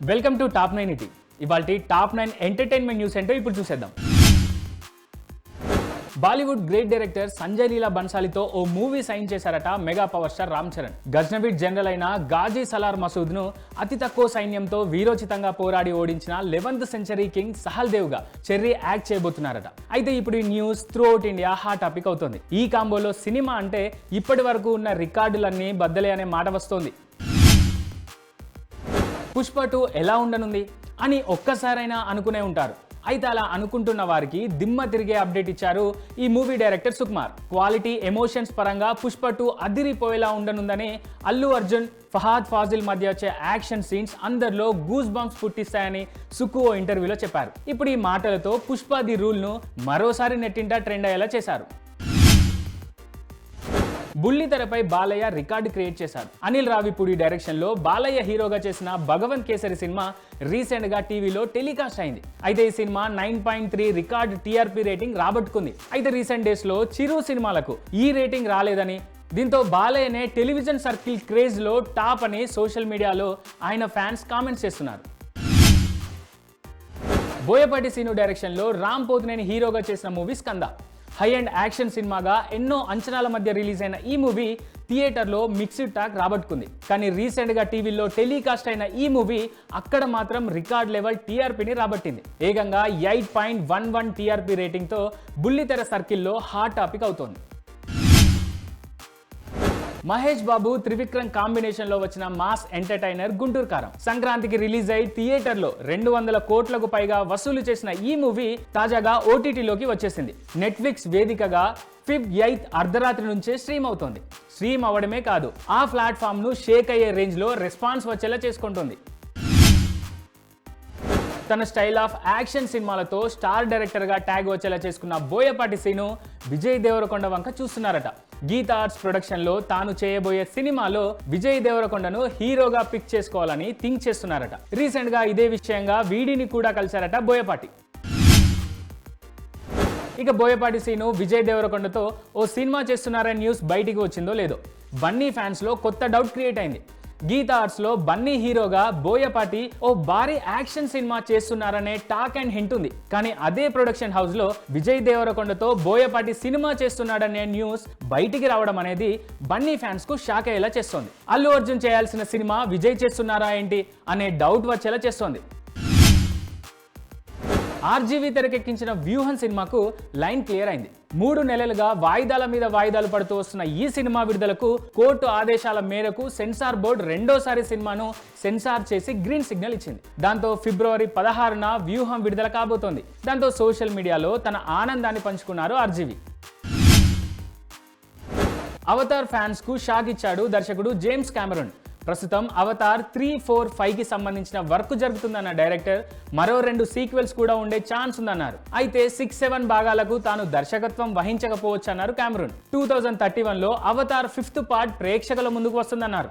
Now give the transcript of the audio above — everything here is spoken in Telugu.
వెల్కమ్ టు టాప్ నైన్ ఇటీ. ఇవాళ టాప్ నైన్ ఎంటర్టైన్మెంట్ న్యూస్ ఏంటో ఇప్పుడు చూసేద్దాం. Bollywood great director Sanjay Leela బన్సాలితో ఓ మూవీ సైన్ చేశారట mega power star Ram Charan. గజ్నవీడ్ general అయిన గాజీ సలార్ మసూద్ను అతి తక్కువ సైన్యంతో వీరోచితంగా పోరాడి ఓడించిన లెవెన్త్ సెంచరీ కింగ్ సహల్ దేవ్గా చెర్రీ యాక్ట్ చేయబోతున్నారట. అయితే ఇప్పుడు ఈ news throughout India hot topic అవుతుంది. ఈ కాంబోలో సినిమా అంటే ఇప్పటి వరకు ఉన్న రికార్డులన్నీ బద్దలే అనే మాట వస్తోంది. పుష్ప టూ ఎలా ఉండనుంది అని ఒక్కసారైనా అనుకునే ఉంటారు. అయితే అలా అనుకుంటున్న వారికి దిమ్మ తిరిగే అప్డేట్ ఇచ్చారు ఈ movie director Sukumar. Quality emotions పరంగా పుష్ప టూ అదిరిపోయేలా ఉండనుందని అల్లు అర్జున్ ఫహాద్ ఫాజిల్ మధ్య వచ్చే యాక్షన్ సీన్స్ అందరిలో గూస్ బంప్స్ పుట్టిస్తాయని సుక్కు ఓ ఇంటర్వ్యూలో చెప్పారు. ఇప్పుడు ఈ మాటలతో పుష్ప ది రూల్ను మరోసారి నెట్టింట ట్రెండ్ అయ్యేలా చేశారు. బుల్లి తెరపై బాలయ్య రికార్డు క్రియేట్ చేశారు. అనిల్ రావిపూడి డైరెక్షన్లో బాలయ్య హీరోగా చేసిన భగవంత్ కేసరి సినిమా రీసెంట్గా టీవీలో టెలికాస్ట్ అయింది. అయితే ఈ cinema nine point three record TRP rating రాబట్టుకుంది. అయితే రీసెంట్ డేస్లో చిరు సినిమాలకు ఈ రేటింగ్ రాలేదని దీంతో బాలయ్యనే టెలివిజన్ సర్కిల్ క్రేజ్లో టాప్ అని సోషల్ మీడియాలో ఆయన ఫ్యాన్స్ కామెంట్స్ చేస్తున్నారు. బోయపాటి సీను డైరెక్షన్లో రామ్ పోతినేని హీరోగా చేసిన movie Skanda. High and action సినిమాగా ఎన్నో అంచనాల మధ్య రిలీజ్ అయిన ఈ మూవీ థియేటర్లో మిక్స్డ్ టాక్ రాబట్టుకుంది. కానీ రీసెంట్గా టీవీలో టెలికాస్ట్ అయిన ఈ మూవీ అక్కడ మాత్రం రికార్డ్ లెవెల్ టీఆర్పీని రాబట్టింది. ఏకంగా eight point one one TRP రేటింగ్తో బుల్లితెర సర్కిల్లో హాట్ టాపిక్ అవుతోంది. మహేష్ బాబు త్రివిక్రమ్ కాంబినేషన్లో వచ్చిన మాస్ ఎంటర్టైనర్ గుంటూరు కారం. సంక్రాంతికి రిలీజ్ అయి థియేటర్లో రెండు వందల కోట్లకు పైగా వసూలు చేసిన ఈ మూవీ తాజాగా ఓటీటీలోకి వచ్చేసింది. నెట్ఫ్లిక్స్ వేదికగా ఫిఫ్ ఎయిత్ అర్ధరాత్రి నుంచే స్ట్రీమ్ అవుతోంది. స్ట్రీమ్ అవ్వడమే కాదు ఆ ప్లాట్ఫామ్ను షేక్ అయ్యే రేంజ్లో రెస్పాన్స్ వచ్చేలా చేసుకుంటుంది. తన స్టైల్ ఆఫ్ యాక్షన్ సినిమాలతో స్టార్ డైరెక్టర్గా ట్యాగ్ వచ్చేలా చేసుకున్న బోయపాటి సీను విజయ్ దేవరకొండ వంక చూస్తున్నారట. గీతా ఆర్ట్స్ ప్రొడక్షన్లో తాను చేయబోయే సినిమాలో విజయ్ దేవరకొండను హీరోగా పిక్ చేసుకోవాలని థింక్ చేస్తున్నారట. రీసెంట్గా ఇదే విషయంగా వీడిని కూడా కలిశారట బోయపాటి. ఇక బోయపాటి సీను విజయ్ దేవరకొండతో ఓ సినిమా చేస్తున్నారనే న్యూస్ బయటికి వచ్చిందో లేదో. బన్నీ ఫ్యాన్స్లో కొత్త డౌట్ క్రియేట్ అయింది. గీతా ఆర్ట్స్లో బన్నీ హీరోగా బోయపాటి ఓ భారీ యాక్షన్ సినిమా చేస్తున్నారనే టాక్ అండ్ హింట్ ఉంది. కానీ అదే ప్రొడక్షన్ హౌస్లో విజయ్ దేవరకొండతో బోయపాటి సినిమా చేస్తున్నాడనే న్యూస్ బయటికి రావడం అనేది బన్నీ ఫ్యాన్స్కు షాక్ అయ్యేలా చేస్తోంది. అల్లు అర్జున్ చేయాల్సిన సినిమా విజయ్ చేస్తున్నారా ఏంటి అనే డౌట్ వచ్చేలా చేస్తోంది. ఆర్జీవీ తెరకెక్కించిన వ్యూహన్ సినిమాకు లైన్ క్లియర్ అయింది. మూడు నెలలుగా వాయిదాల మీద వాయిదాలు పడుతూ వస్తున్న ఈ సినిమా విడుదలకు కోర్టు ఆదేశాల మేరకు సెన్సార్ బోర్డు రెండోసారి సినిమాను సెన్సార్ చేసి గ్రీన్ సిగ్నల్ ఇచ్చింది. దాంతో ఫిబ్రవరి పదహారున వ్యూహం విడుదల కాబోతోంది. దాంతో సోషల్ మీడియాలో తన ఆనందాన్ని పంచుకున్నారు ఆర్జీవి. అవతార్ ఫ్యాన్స్కు షాక్ ఇచ్చాడు దర్శకుడు జేమ్స్ కెమెరూన్. ప్రస్తుతం అవతార్ త్రీ ఫోర్ ఫైవ్కి సంబంధించిన వర్క్ జరుగుతుందన్న డైరెక్టర్ మరో రెండు సీక్వెల్స్ కూడా ఉండే ఛాన్స్ ఉందన్నారు. అయితే సిక్స్ సెవెన్ భాగాలకు తాను దర్శకత్వం వహించకపోవచ్చు అన్నారు కెమెరూన్ టూ థౌజండ్ థర్టీ వన్లో అవతార్ ఫిఫ్త్ పార్ట్ ప్రేక్షకుల ముందుకు వస్తుందన్నారు.